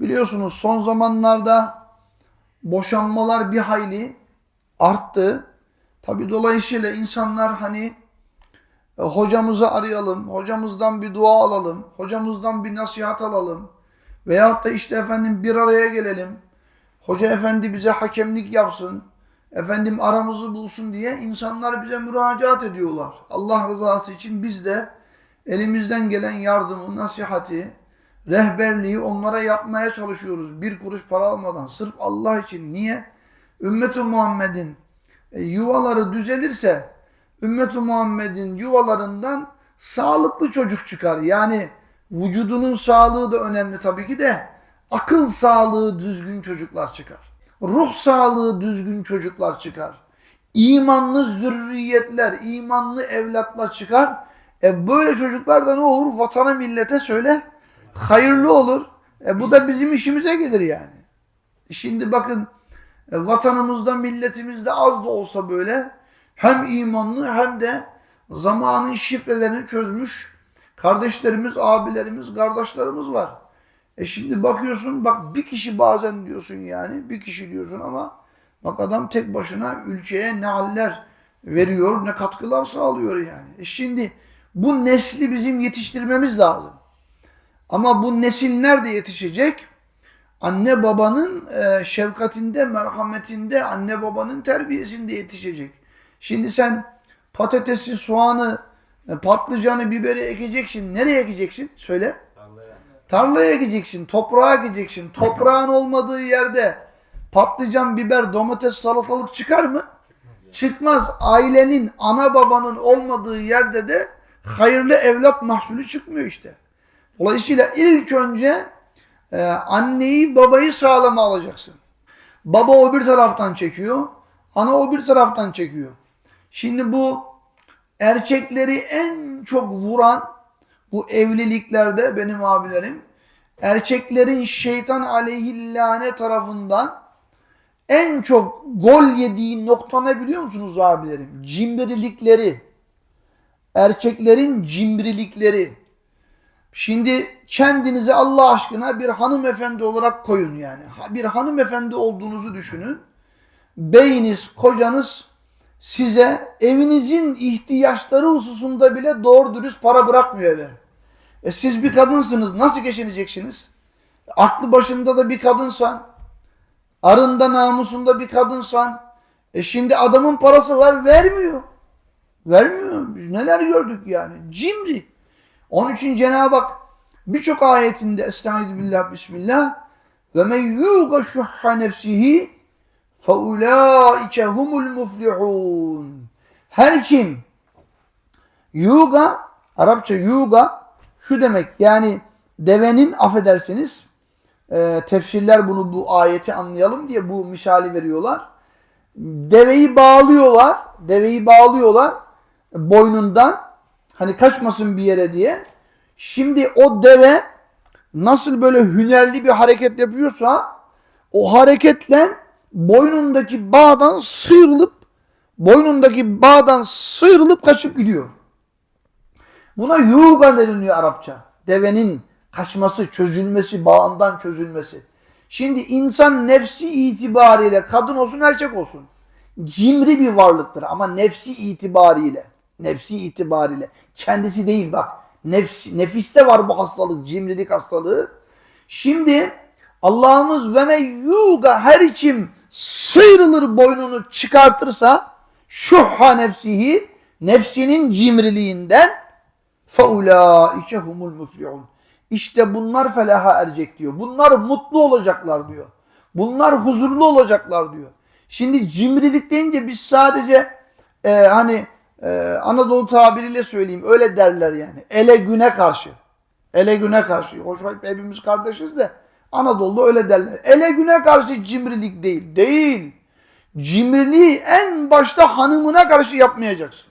Biliyorsunuz son zamanlarda boşanmalar bir hayli arttı. Tabi dolayısıyla insanlar hani e, hocamızı arayalım, hocamızdan bir dua alalım, hocamızdan bir nasihat alalım. Veyahut da işte efendim bir araya gelelim. Hoca efendi bize hakemlik yapsın. Efendim aramızı bulsun diye insanlar bize müracaat ediyorlar. Allah rızası için biz de elimizden gelen yardımı, nasihati, rehberliği onlara yapmaya çalışıyoruz. Bir kuruş para almadan. Sırf Allah için. Niye? Ümmet-i Muhammed'in e, yuvaları düzelirse Ümmet-i Muhammed'in yuvalarından sağlıklı çocuk çıkar. Yani vücudunun sağlığı da önemli tabii ki de akıl sağlığı düzgün çocuklar çıkar. Ruh sağlığı düzgün çocuklar çıkar. İmanlı zürriyetler, imanlı evlatlar çıkar. E böyle çocuklar da ne olur? Vatana millete söyle. Hayırlı olur. E bu da bizim işimize gelir yani. Şimdi bakın e, vatanımızda, milletimizde az da olsa böyle hem imanlı hem de zamanın şifrelerini çözmüş kardeşlerimiz, abilerimiz, kardeşlerimiz var. E şimdi bakıyorsun bak bir kişi bazen diyorsun yani bir kişi diyorsun ama bak adam tek başına ülkeye ne haller veriyor ne katkılar sağlıyor yani. E şimdi bu nesli bizim yetiştirmemiz lazım. Ama bu nesil nerede yetişecek? Anne babanın e, şefkatinde, merhametinde, anne babanın terbiyesinde yetişecek. Şimdi sen patatesi, soğanı, e, patlıcanı, biberi ekeceksin. Nereye ekeceksin? Söyle. Tarlaya ekeceksin, toprağa ekeceksin. Toprağın olmadığı yerde patlıcan, biber, domates, salatalık çıkar mı? Çıkmaz. Ailenin, ana babanın olmadığı yerde de hayırlı evlat mahsulü çıkmıyor işte. Dolayısıyla ilk önce e, anneyi, babayı sağlama alacaksın. Baba o bir taraftan çekiyor, ana o bir taraftan çekiyor. Şimdi bu erkekleri en çok vuran bu evliliklerde benim abilerim erkeklerin şeytan aleyhillâne tarafından en çok gol yediği nokta ne biliyor musunuz abilerim? Cimrilikleri. Erkeklerin cimrilikleri. Şimdi kendinizi Allah aşkına bir hanımefendi olarak koyun yani. Bir hanımefendi olduğunuzu düşünün. Beyiniz, kocanız size evinizin ihtiyaçları hususunda bile doğru dürüst para bırakmıyor eve. E siz bir kadınsınız. Nasıl geçineceksiniz? Aklı başında da bir kadınsan, arında namusunda bir kadınsan, e şimdi adamın parası var vermiyor. Vermiyor. Biz neler gördük yani. Cimri. Onun için Cenab-ı Hak birçok ayetinde Estaizu billah bismillah ve men yulga şuhha nefsihi feulaike humul muflihun her kim yuga Arapça yuga şu demek yani devenin affedersiniz e, tefsirler bunu bu ayeti anlayalım diye bu misali veriyorlar. Deveyi bağlıyorlar. Deveyi bağlıyorlar boynundan hani kaçmasın bir yere diye. Şimdi o deve nasıl böyle hünerli bir hareket yapıyorsa o hareketle boynundaki bağdan sıyrılıp boynundaki bağdan sıyrılıp kaçıp gidiyor. Buna yuga deniliyor Arapça. Devenin kaçması, çözülmesi, bağından çözülmesi. Şimdi insan nefsi itibariyle kadın olsun erkek olsun cimri bir varlıktır ama nefsi itibariyle nefsi itibariyle kendisi değil bak nefs, nefiste var bu hastalık cimrilik hastalığı. Şimdi Allah'ımız ve meyyuga her kim sıyrılır boynunu çıkartırsa şuhha nefsihi nefsinin cimriliğinden feulaike humul muflihun. İşte bunlar felaha erecek diyor. Bunlar mutlu olacaklar diyor. Bunlar huzurlu olacaklar diyor. Şimdi cimrilik deyince biz sadece e, hani e, Anadolu tabiriyle söyleyeyim öyle derler yani. Ele güne karşı. Ele güne karşı. Hoş hepimiz kardeşiz de Anadolu'da öyle derler. Ele güne karşı cimrilik değil. Değil. Cimriliği en başta hanımına karşı yapmayacaksın.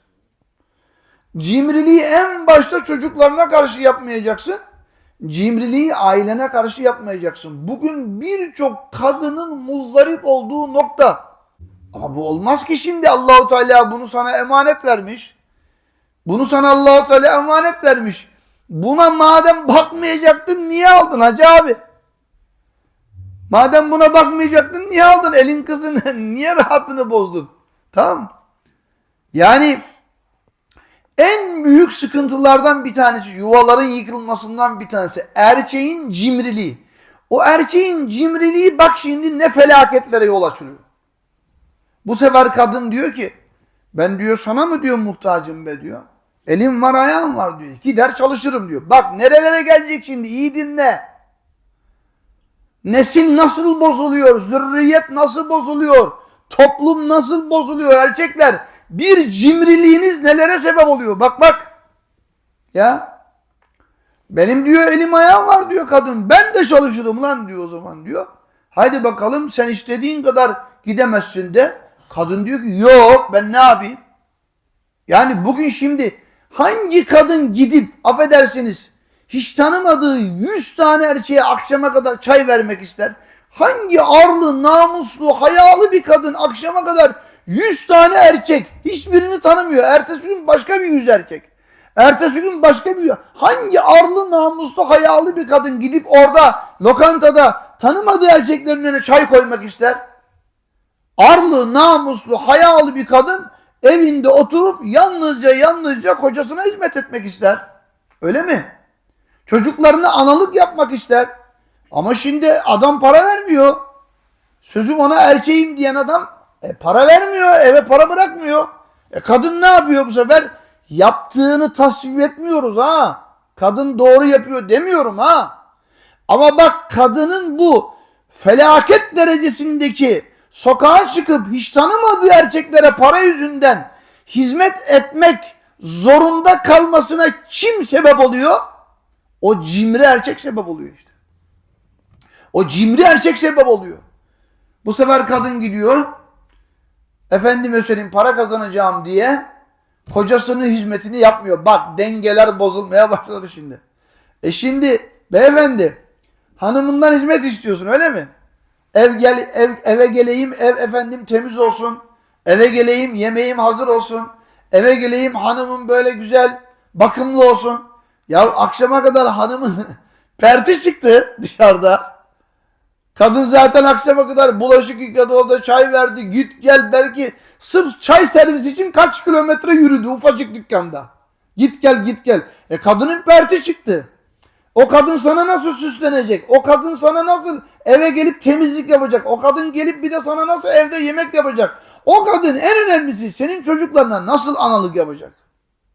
Cimriliği en başta çocuklarına karşı yapmayacaksın. Cimriliği ailene karşı yapmayacaksın. Bugün birçok kadının muzdarip olduğu nokta. Ama bu olmaz ki şimdi Allahu Teala bunu sana emanet vermiş. Bunu sana Allahu Teala emanet vermiş. Buna madem bakmayacaktın niye aldın hacı abi? Madem buna bakmayacaktın niye aldın elin kızını? niye rahatını bozdun? Tamam. Yani en büyük sıkıntılardan bir tanesi, yuvaların yıkılmasından bir tanesi erkeğin cimriliği. O erkeğin cimriliği bak şimdi ne felaketlere yol açılıyor. Bu sefer kadın diyor ki ben diyor sana mı diyor muhtacım be diyor. Elim var ayağım var diyor. Gider çalışırım diyor. Bak nerelere gelecek şimdi iyi dinle. Nesil nasıl bozuluyor? Zürriyet nasıl bozuluyor? Toplum nasıl bozuluyor erkekler? Bir cimriliğiniz nelere sebep oluyor? Bak bak. Ya. Benim diyor elim ayağım var diyor kadın. Ben de çalışırım lan diyor o zaman diyor. Haydi bakalım sen istediğin kadar gidemezsin de. Kadın diyor ki yok ben ne yapayım? Yani bugün şimdi hangi kadın gidip affedersiniz hiç tanımadığı 100 tane erkeğe akşama kadar çay vermek ister? Hangi arlı, namuslu, hayalı bir kadın akşama kadar 100 tane erkek hiçbirini tanımıyor. Ertesi gün başka bir 100 erkek. Ertesi gün başka bir hangi arlı, namuslu, hayalı bir kadın gidip orada lokantada tanımadığı erkeklerin önüne çay koymak ister? Arlı, namuslu, hayalı bir kadın evinde oturup yalnızca yalnızca kocasına hizmet etmek ister. Öyle mi? Çocuklarına analık yapmak ister. Ama şimdi adam para vermiyor. Sözüm ona erkeğim diyen adam e, para vermiyor, eve para bırakmıyor. E, kadın ne yapıyor bu sefer? Yaptığını tasvip etmiyoruz ha. Kadın doğru yapıyor demiyorum ha. Ama bak kadının bu felaket derecesindeki sokağa çıkıp hiç tanımadığı erkeklere para yüzünden hizmet etmek zorunda kalmasına kim sebep oluyor? O cimri erkek sebep oluyor işte. O cimri erkek sebep oluyor. Bu sefer kadın gidiyor. Efendime söyleyeyim para kazanacağım diye kocasının hizmetini yapmıyor. Bak dengeler bozulmaya başladı şimdi. E şimdi beyefendi hanımından hizmet istiyorsun öyle mi? Ev gel ev, eve geleyim ev efendim temiz olsun. Eve geleyim yemeğim hazır olsun. Eve geleyim hanımım böyle güzel bakımlı olsun. Ya akşama kadar hanımın perti çıktı dışarıda. Kadın zaten akşama kadar bulaşık yıkadı orada çay verdi git gel belki sırf çay servisi için kaç kilometre yürüdü ufacık dükkanda. Git gel git gel. E kadının perti çıktı. O kadın sana nasıl süslenecek? O kadın sana nasıl eve gelip temizlik yapacak? O kadın gelip bir de sana nasıl evde yemek yapacak? O kadın en önemlisi senin çocuklarına nasıl analık yapacak?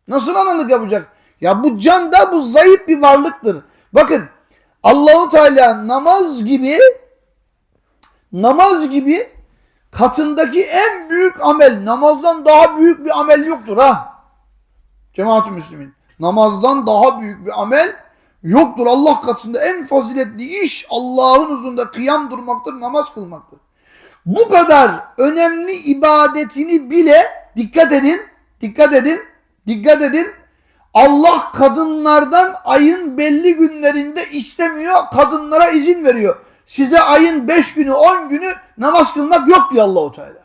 Nasıl analık yapacak? Ya bu can da bu zayıf bir varlıktır. Bakın Allahu Teala namaz gibi namaz gibi katındaki en büyük amel namazdan daha büyük bir amel yoktur ha. Cemaat-ı Müslümin. Namazdan daha büyük bir amel yoktur. Allah katında en faziletli iş Allah'ın huzurunda kıyam durmaktır, namaz kılmaktır. Bu kadar önemli ibadetini bile dikkat edin, dikkat edin, dikkat edin. Allah kadınlardan ayın belli günlerinde istemiyor, kadınlara izin veriyor. Size ayın beş günü, on günü namaz kılmak yok diyor Allahu Teala.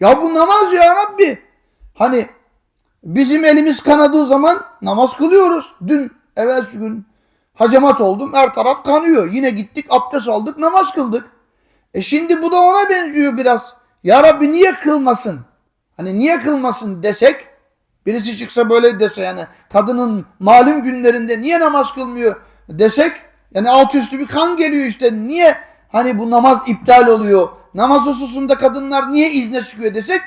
Ya bu namaz ya Rabbi. Hani bizim elimiz kanadığı zaman namaz kılıyoruz. Dün, evvelsi gün hacamat oldum, her taraf kanıyor. Yine gittik, abdest aldık, namaz kıldık. E şimdi bu da ona benziyor biraz. Ya Rabbi niye kılmasın? Hani niye kılmasın desek, birisi çıksa böyle dese yani kadının malum günlerinde niye namaz kılmıyor desek, yani alt üstü bir kan geliyor işte. Niye hani bu namaz iptal oluyor? Namaz hususunda kadınlar niye izne çıkıyor desek,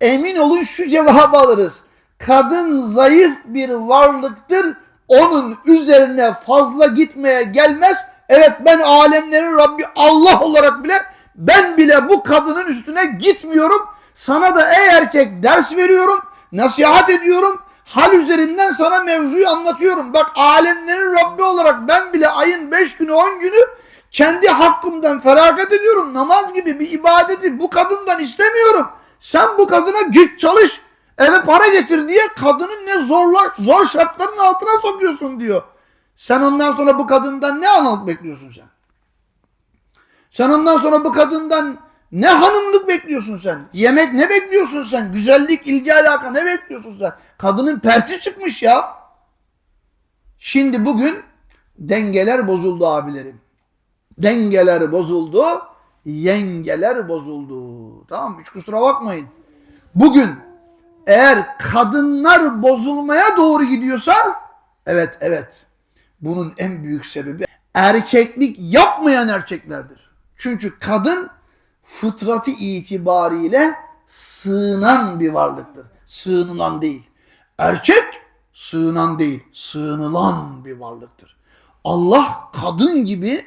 emin olun şu cevabı alırız. Kadın zayıf bir varlıktır. Onun üzerine fazla gitmeye gelmez. Evet ben alemlerin Rabbi Allah olarak bile ben bile bu kadının üstüne gitmiyorum. Sana da ey erkek ders veriyorum, nasihat ediyorum. Hal üzerinden sana mevzuyu anlatıyorum. Bak alemlerin Rabbi olarak ben bile ayın 5 günü 10 günü kendi hakkımdan feragat ediyorum. Namaz gibi bir ibadeti bu kadından istemiyorum. Sen bu kadına git çalış eve para getir diye kadının ne zorlar zor şartların altına sokuyorsun diyor. Sen ondan sonra bu kadından ne analık bekliyorsun sen? Sen ondan sonra bu kadından ne hanımlık bekliyorsun sen? Yemek ne bekliyorsun sen? Güzellik, ilgi alaka ne bekliyorsun sen? Kadının persi çıkmış ya. Şimdi bugün dengeler bozuldu abilerim. Dengeler bozuldu, yengeler bozuldu. Tamam mı? Hiç kusura bakmayın. Bugün eğer kadınlar bozulmaya doğru gidiyorsa evet evet bunun en büyük sebebi erkeklik yapmayan erkeklerdir. Çünkü kadın fıtratı itibariyle sığınan bir varlıktır. Sığınılan değil. Erkek sığınan değil, sığınılan bir varlıktır. Allah kadın gibi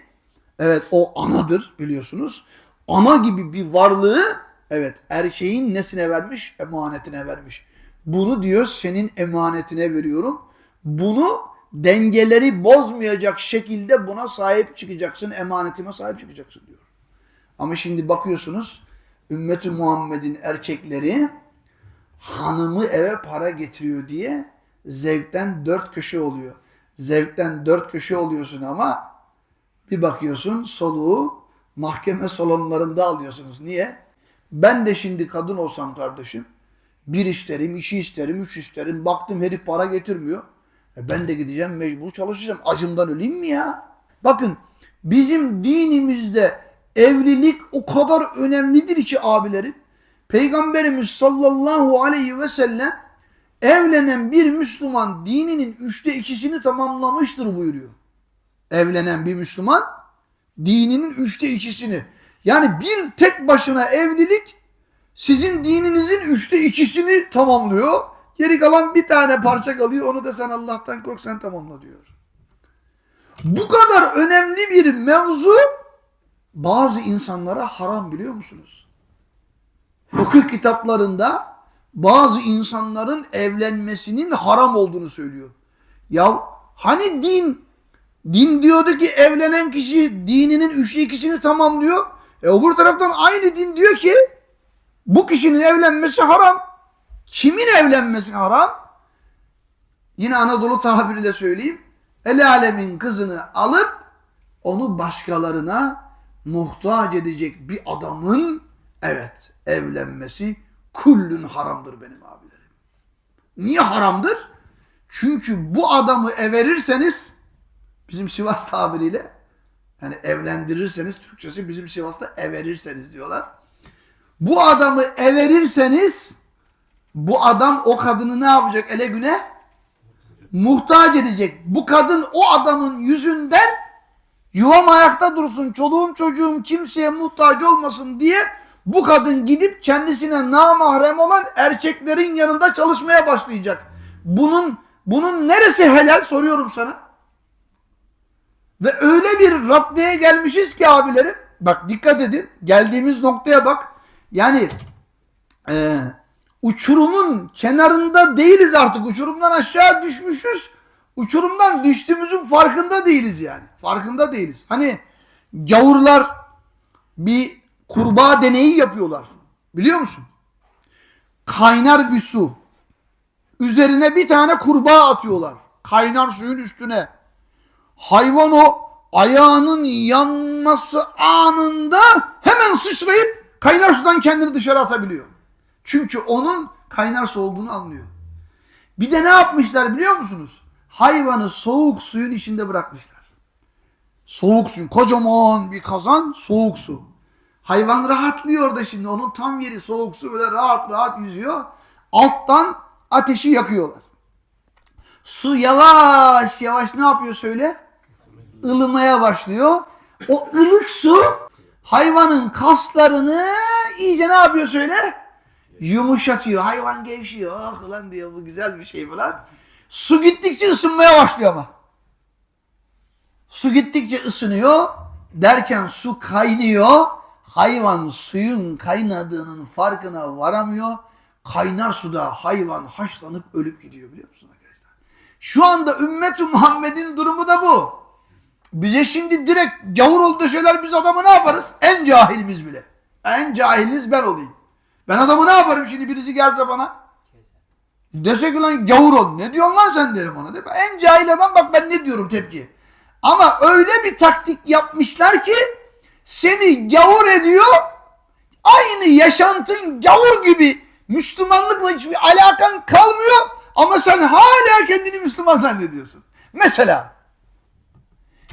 evet o anadır biliyorsunuz. Ana gibi bir varlığı evet erkeğin nesine vermiş? Emanetine vermiş. Bunu diyor senin emanetine veriyorum. Bunu dengeleri bozmayacak şekilde buna sahip çıkacaksın. Emanetime sahip çıkacaksın diyor. Ama şimdi bakıyorsunuz ümmeti Muhammed'in erkekleri hanımı eve para getiriyor diye zevkten dört köşe oluyor. Zevkten dört köşe oluyorsun ama bir bakıyorsun soluğu mahkeme salonlarında alıyorsunuz. Niye? Ben de şimdi kadın olsam kardeşim bir isterim, iki isterim, üç isterim. Baktım herif para getirmiyor. E ben de gideceğim mecbur çalışacağım. Acımdan öleyim mi ya? Bakın bizim dinimizde evlilik o kadar önemlidir ki abilerim. Peygamberimiz sallallahu aleyhi ve sellem evlenen bir Müslüman dininin üçte ikisini tamamlamıştır buyuruyor. Evlenen bir Müslüman dininin üçte ikisini. Yani bir tek başına evlilik sizin dininizin üçte ikisini tamamlıyor. Geri kalan bir tane parça kalıyor. Onu da sen Allah'tan kork sen tamamla diyor. Bu kadar önemli bir mevzu bazı insanlara haram biliyor musunuz? Fıkıh kitaplarında bazı insanların evlenmesinin haram olduğunu söylüyor. Ya hani din din diyordu ki evlenen kişi dininin üçte ikisini tamamlıyor. E öbür taraftan aynı din diyor ki bu kişinin evlenmesi haram. Kimin evlenmesi haram? Yine Anadolu tabiriyle söyleyeyim. El alemin kızını alıp onu başkalarına muhtaç edecek bir adamın evet evlenmesi kullün haramdır benim abilerim. Niye haramdır? Çünkü bu adamı everirseniz bizim Sivas tabiriyle yani evlendirirseniz Türkçesi bizim Sivas'ta everirseniz diyorlar. Bu adamı everirseniz bu adam o kadını ne yapacak ele güne? Muhtaç edecek. Bu kadın o adamın yüzünden yuvam ayakta dursun, çoluğum çocuğum kimseye muhtaç olmasın diye bu kadın gidip kendisine namahrem olan erkeklerin yanında çalışmaya başlayacak. Bunun bunun neresi helal soruyorum sana. Ve öyle bir raddeye gelmişiz ki abilerim. Bak dikkat edin. Geldiğimiz noktaya bak. Yani e, uçurumun kenarında değiliz artık. Uçurumdan aşağı düşmüşüz. Uçurumdan düştüğümüzün farkında değiliz yani. Farkında değiliz. Hani gavurlar bir kurbağa deneyi yapıyorlar. Biliyor musun? Kaynar bir su. Üzerine bir tane kurbağa atıyorlar. Kaynar suyun üstüne. Hayvan o ayağının yanması anında hemen sıçrayıp kaynar sudan kendini dışarı atabiliyor. Çünkü onun kaynar su olduğunu anlıyor. Bir de ne yapmışlar biliyor musunuz? Hayvanı soğuk suyun içinde bırakmışlar. Soğuk suyun kocaman bir kazan soğuk su. Hayvan rahatlıyor da şimdi onun tam yeri soğuk su böyle rahat rahat yüzüyor. Alttan ateşi yakıyorlar. Su yavaş yavaş ne yapıyor söyle? Ilımaya başlıyor. O ılık su hayvanın kaslarını iyice ne yapıyor söyle? Yumuşatıyor. Hayvan gevşiyor. Ah ulan diyor bu güzel bir şey falan. Su gittikçe ısınmaya başlıyor ama. Su gittikçe ısınıyor. Derken su kaynıyor. Hayvan suyun kaynadığının farkına varamıyor. Kaynar suda hayvan haşlanıp ölüp gidiyor biliyor musun arkadaşlar? Şu anda ümmet Muhammed'in durumu da bu. Bize şimdi direkt gavur ol deseler biz adamı ne yaparız? En cahilimiz bile. En cahiliniz ben olayım. Ben adamı ne yaparım şimdi birisi gelse bana? Dese ki lan gavur ol. Ne diyorsun lan sen derim ona. Değil mi? En cahil adam bak ben ne diyorum tepki. Ama öyle bir taktik yapmışlar ki seni gavur ediyor. Aynı yaşantın gavur gibi Müslümanlıkla hiçbir alakan kalmıyor. Ama sen hala kendini Müslüman zannediyorsun. Mesela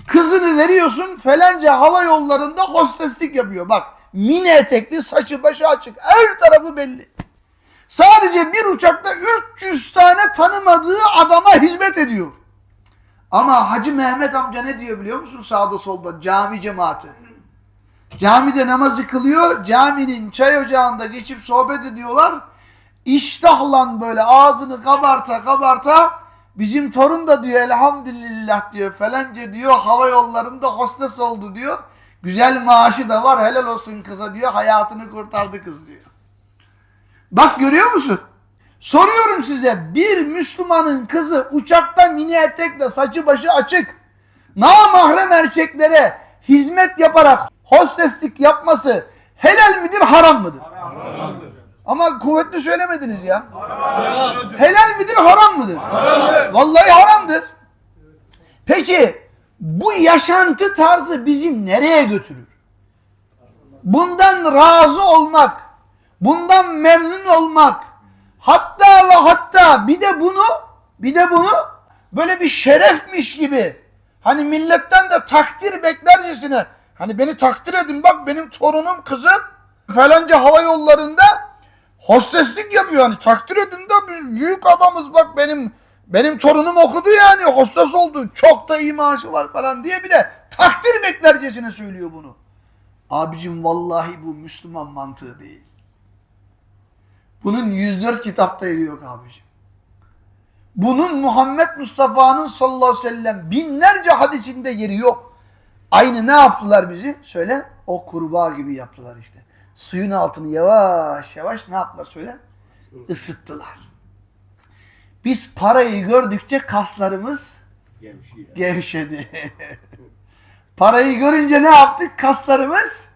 Kızını veriyorsun falanca hava yollarında hosteslik yapıyor. Bak mini etekli saçı başı açık her tarafı belli. Sadece bir uçakta 300 tane tanımadığı adama hizmet ediyor. Ama Hacı Mehmet amca ne diyor biliyor musun sağda solda cami cemaati. Camide namazı kılıyor. Caminin çay ocağında geçip sohbet ediyorlar. İştahla böyle ağzını kabarta kabarta bizim torun da diyor elhamdülillah diyor falanca diyor hava yollarında hostes oldu diyor. Güzel maaşı da var helal olsun kıza diyor hayatını kurtardı kız diyor. Bak görüyor musun? Soruyorum size bir Müslümanın kızı uçakta mini etekle saçı başı açık namahrem erkeklere hizmet yaparak hosteslik yapması helal midir haram mıdır? Haramdır. Ama kuvvetli söylemediniz ya. Helal midir haram mıdır? Vallahi haramdır. Peki bu yaşantı tarzı bizi nereye götürür? Bundan razı olmak, bundan memnun olmak, hatta ve hatta bir de bunu, bir de bunu böyle bir şerefmiş gibi, hani milletten de takdir beklercesine, hani beni takdir edin bak benim torunum kızım falanca hava yollarında hosteslik yapıyor hani takdir edin de büyük adamız bak benim benim torunum okudu yani hostes oldu çok da iyi maaşı var falan diye bir de takdir beklercesine söylüyor bunu. Abicim vallahi bu Müslüman mantığı değil. Bunun 104 kitapta yeri yok abicim. Bunun Muhammed Mustafa'nın sallallahu aleyhi ve sellem binlerce hadisinde yeri yok. Aynı ne yaptılar bizi? Söyle. O kurbağa gibi yaptılar işte. Suyun altını yavaş yavaş ne yaptılar söyle? Isıttılar. Biz parayı gördükçe kaslarımız Gevşiyor. gevşedi. Parayı görünce ne yaptık? Kaslarımız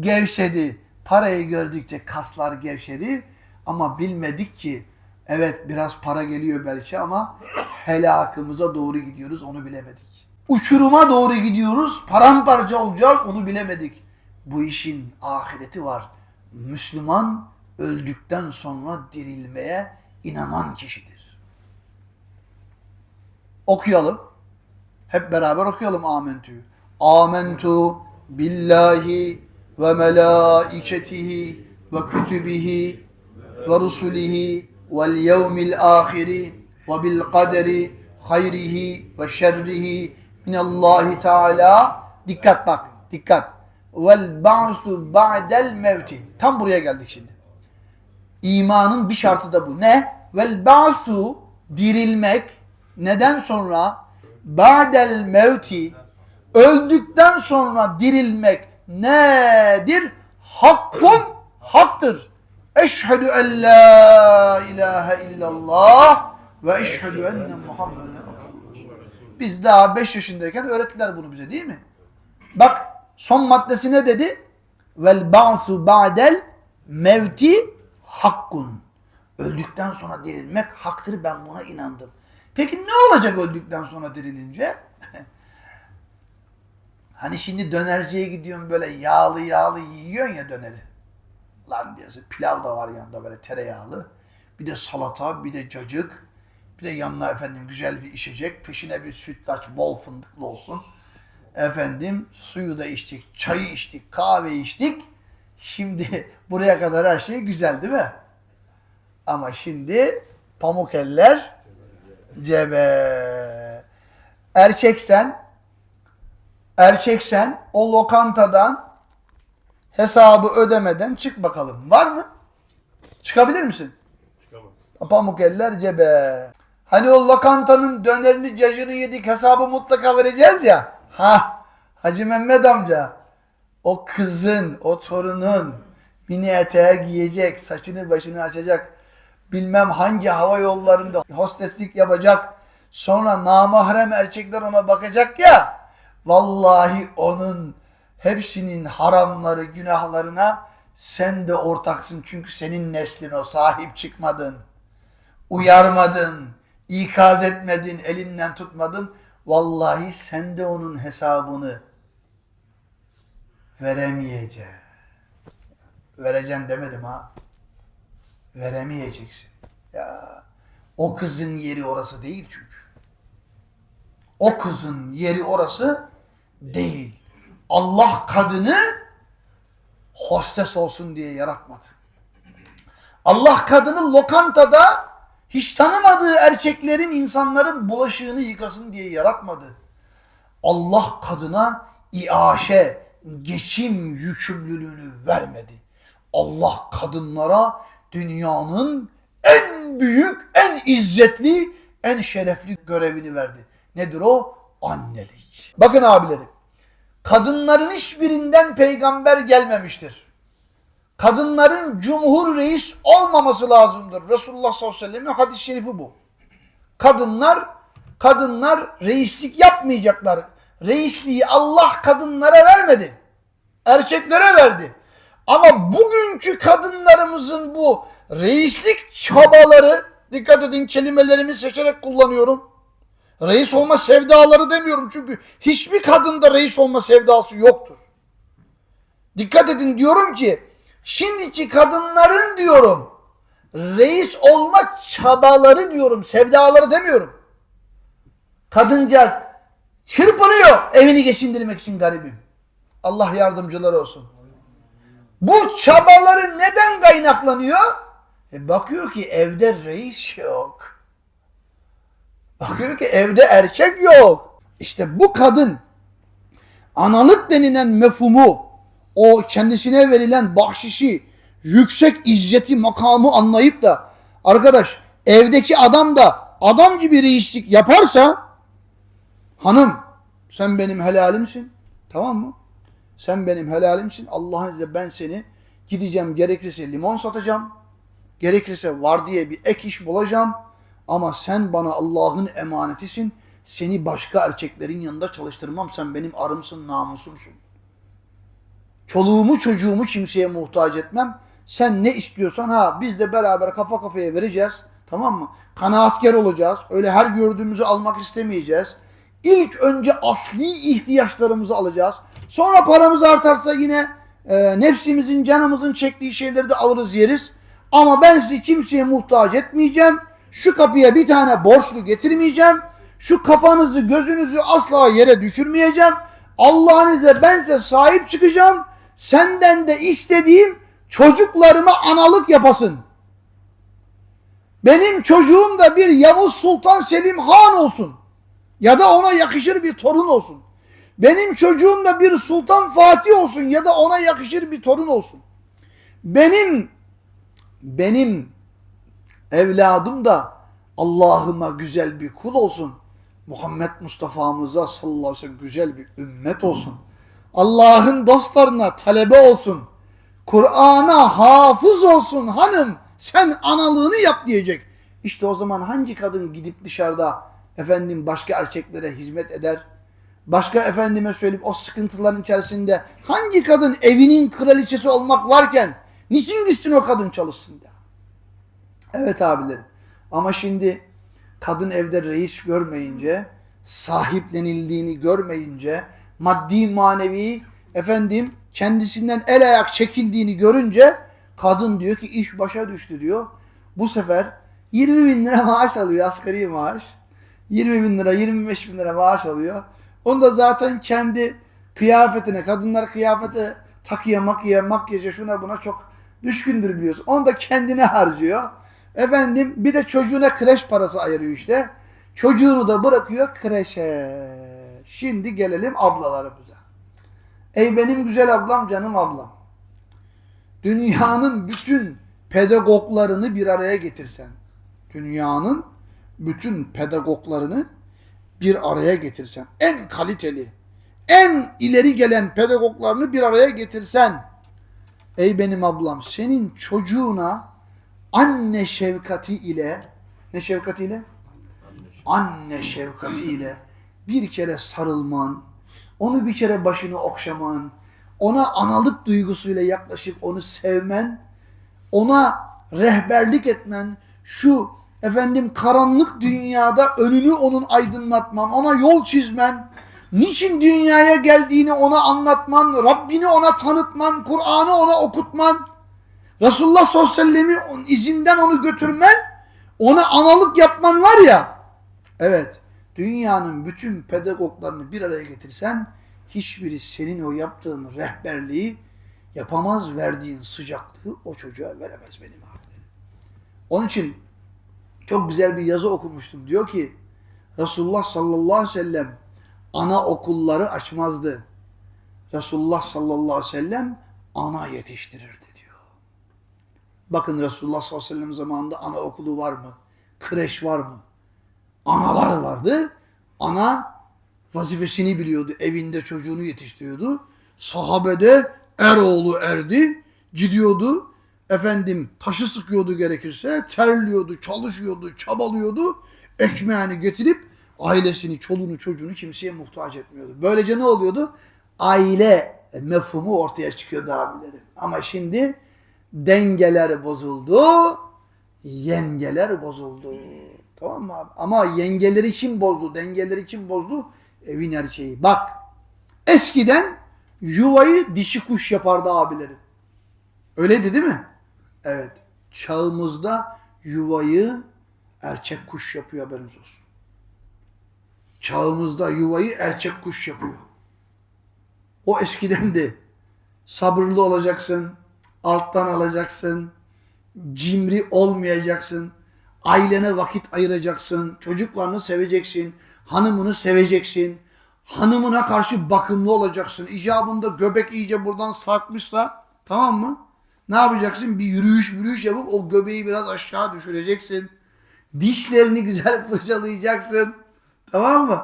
gevşedi. Parayı gördükçe kaslar gevşedi. Ama bilmedik ki evet biraz para geliyor belki ama helakımıza doğru gidiyoruz onu bilemedik. Uçuruma doğru gidiyoruz paramparça olacağız onu bilemedik. Bu işin ahireti var. Müslüman öldükten sonra dirilmeye inanan kişidir. Okuyalım. Hep beraber okuyalım Amentü'yü. Amentu billahi ve melaiketihi ve kütübihi ve rusulihi vel yevmil ahiri ve bil kaderi hayrihi ve şerrihi minallahi teala. Dikkat bak, dikkat. Vel ba'su ba'del mevti. Tam buraya geldik şimdi. İmanın bir şartı da bu. Ne? Vel ba'su dirilmek neden sonra ba'del mevti öldükten sonra dirilmek nedir? Hakkun haktır. Eşhedü en la ilahe illallah ve eşhedü enne Muhammeden. Biz daha 5 yaşındayken öğrettiler bunu bize değil mi? Bak son maddesi ne dedi? Vel ba'su ba'del mevti hakkun. Öldükten sonra dirilmek haktır ben buna inandım. Peki ne olacak öldükten sonra dirilince? hani şimdi dönerciye gidiyorsun böyle yağlı yağlı yiyorsun ya döneri. Lan diyorsun pilav da var yanında böyle tereyağlı. Bir de salata, bir de cacık. Bir de yanına efendim güzel bir içecek. Peşine bir sütlaç bol fındıklı olsun. Efendim suyu da içtik, çayı içtik, kahve içtik. Şimdi buraya kadar her şey güzel değil mi? Ama şimdi pamuk eller cebe. Erkeksen erkeksen o lokantadan hesabı ödemeden çık bakalım. Var mı? Çıkabilir misin? Çıkamaz. Pamuk eller cebe. Hani o lokantanın dönerini, cacını yedik hesabı mutlaka vereceğiz ya. Ha, Hacı Mehmet amca. O kızın, o torunun mini eteğe giyecek, saçını başını açacak. Bilmem hangi hava yollarında hosteslik yapacak. Sonra namahrem erkekler ona bakacak ya. Vallahi onun hepsinin haramları, günahlarına sen de ortaksın. Çünkü senin neslin o sahip çıkmadın uyarmadın, ikaz etmedin, elinden tutmadın. Vallahi sen de onun hesabını veremeyeceksin. Vereceksin demedim ha. Veremeyeceksin. Ya o kızın yeri orası değil çünkü. O kızın yeri orası Değil. Allah kadını hostes olsun diye yaratmadı. Allah kadını lokantada hiç tanımadığı erkeklerin, insanların bulaşığını yıkasın diye yaratmadı. Allah kadına iaşe, geçim yükümlülüğünü vermedi. Allah kadınlara dünyanın en büyük, en izzetli, en şerefli görevini verdi. Nedir o? Annelik. Bakın abilerim. Kadınların hiçbirinden peygamber gelmemiştir. Kadınların cumhur reis olmaması lazımdır. Resulullah sallallahu aleyhi ve sellem'in hadis-i şerifi bu. Kadınlar kadınlar reislik yapmayacaklar. Reisliği Allah kadınlara vermedi. Erkeklere verdi. Ama bugünkü kadınlarımızın bu reislik çabaları dikkat edin kelimelerimi seçerek kullanıyorum. Reis olma sevdaları demiyorum çünkü hiçbir kadında reis olma sevdası yoktur. Dikkat edin diyorum ki şimdiki kadınların diyorum reis olma çabaları diyorum sevdaları demiyorum. Kadıncağız çırpınıyor evini geçindirmek için garibim. Allah yardımcıları olsun. Bu çabaları neden kaynaklanıyor? E bakıyor ki evde reis yok. Bakıyor ki evde erkek yok. İşte bu kadın analık denilen mefhumu, o kendisine verilen bahşişi, yüksek izzeti, makamı anlayıp da arkadaş evdeki adam da adam gibi reislik yaparsa hanım sen benim helalimsin tamam mı? Sen benim helalimsin. Allah'ın izniyle ben seni gideceğim gerekirse limon satacağım. Gerekirse var diye bir ek iş bulacağım. Ama sen bana Allah'ın emanetisin. Seni başka erkeklerin yanında çalıştırmam. Sen benim arımsın, namusumsun. Çoluğumu çocuğumu kimseye muhtaç etmem. Sen ne istiyorsan ha biz de beraber kafa kafaya vereceğiz. Tamam mı? Kanaatkar olacağız. Öyle her gördüğümüzü almak istemeyeceğiz. İlk önce asli ihtiyaçlarımızı alacağız. Sonra paramız artarsa yine e, nefsimizin, canımızın çektiği şeyleri de alırız yeriz. Ama ben sizi kimseye muhtaç etmeyeceğim. Şu kapıya bir tane borçlu getirmeyeceğim. Şu kafanızı, gözünüzü asla yere düşürmeyeceğim. Allah'ın izniyle ben size sahip çıkacağım. Senden de istediğim çocuklarıma analık yapasın. Benim çocuğum da bir Yavuz Sultan Selim Han olsun. Ya da ona yakışır bir torun olsun. Benim çocuğum da bir Sultan Fatih olsun ya da ona yakışır bir torun olsun. Benim benim evladım da Allah'ıma güzel bir kul olsun. Muhammed Mustafa'mıza sallallahu aleyhi ve sellem güzel bir ümmet olsun. Allah'ın dostlarına talebe olsun. Kur'an'a hafız olsun hanım sen analığını yap diyecek. İşte o zaman hangi kadın gidip dışarıda efendim başka erkeklere hizmet eder? Başka efendime söyleyeyim o sıkıntıların içerisinde hangi kadın evinin kraliçesi olmak varken niçin gitsin o kadın çalışsın ya? Evet abilerim. Ama şimdi kadın evde reis görmeyince, sahiplenildiğini görmeyince, maddi manevi efendim kendisinden el ayak çekildiğini görünce kadın diyor ki iş başa düştü diyor. Bu sefer 20 bin lira maaş alıyor asgari maaş. 20 bin lira 25 bin lira maaş alıyor. Onu da zaten kendi kıyafetine, kadınlar kıyafete takıya, makyaya, makyaja şuna buna çok düşkündür biliyorsun. Onu da kendine harcıyor. Efendim bir de çocuğuna kreş parası ayırıyor işte. Çocuğunu da bırakıyor kreşe. Şimdi gelelim ablalarımıza. Ey benim güzel ablam, canım ablam. Dünyanın bütün pedagoglarını bir araya getirsen. Dünyanın bütün pedagoglarını bir araya getirsen. En kaliteli, en ileri gelen pedagoglarını bir araya getirsen. Ey benim ablam senin çocuğuna anne şefkati ile ne şefkati ile? Anne şefkati ile bir kere sarılman, onu bir kere başını okşaman, ona analık duygusuyla yaklaşıp onu sevmen, ona rehberlik etmen, şu efendim karanlık dünyada önünü onun aydınlatman, ona yol çizmen, niçin dünyaya geldiğini ona anlatman, Rabbini ona tanıtman, Kur'an'ı ona okutman, Resulullah sallallahu aleyhi ve sellem'i izinden onu götürmen, ona analık yapman var ya, evet, dünyanın bütün pedagoglarını bir araya getirsen, hiçbiri senin o yaptığın rehberliği yapamaz verdiğin sıcaklığı o çocuğa veremez benim abi. Onun için çok güzel bir yazı okumuştum. Diyor ki Resulullah sallallahu aleyhi ve sellem ana okulları açmazdı. Resulullah sallallahu aleyhi ve sellem ana yetiştirirdi diyor. Bakın Resulullah sallallahu aleyhi ve sellem zamanında ana okulu var mı? Kreş var mı? Analar vardı. Ana vazifesini biliyordu. Evinde çocuğunu yetiştiriyordu. Sahabede er oğlu erdi. Gidiyordu. Efendim taşı sıkıyordu gerekirse. Terliyordu, çalışıyordu, çabalıyordu. Ekmeğini getirip ailesini, çoluğunu, çocuğunu kimseye muhtaç etmiyordu. Böylece ne oluyordu? Aile mefhumu ortaya çıkıyordu abilerim. Ama şimdi dengeler bozuldu. Yengeler bozuldu. Tamam mı abi? Ama yengeleri kim bozdu? Dengeleri kim bozdu? Evin erkeği. Bak. Eskiden yuvayı dişi kuş yapardı abilerim. Öyleydi değil mi? Evet. Çağımızda yuvayı erkek kuş yapıyor haberiniz olsun. Çağımızda yuvayı erkek kuş yapıyor. O eskidendi. Sabırlı olacaksın. Alttan alacaksın. Cimri olmayacaksın. Ailene vakit ayıracaksın. Çocuklarını seveceksin. Hanımını seveceksin. Hanımına karşı bakımlı olacaksın. İcabında göbek iyice buradan sarkmışsa tamam mı? Ne yapacaksın? Bir yürüyüş yürüyüş yapıp o göbeği biraz aşağı düşüreceksin. Dişlerini güzel fırçalayacaksın. Tamam mı?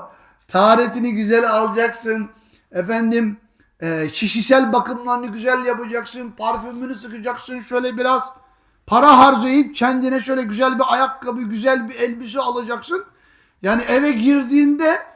Taharetini güzel alacaksın. Efendim e, kişisel bakımlarını güzel yapacaksın. Parfümünü sıkacaksın. Şöyle biraz para harcayıp kendine şöyle güzel bir ayakkabı, güzel bir elbise alacaksın. Yani eve girdiğinde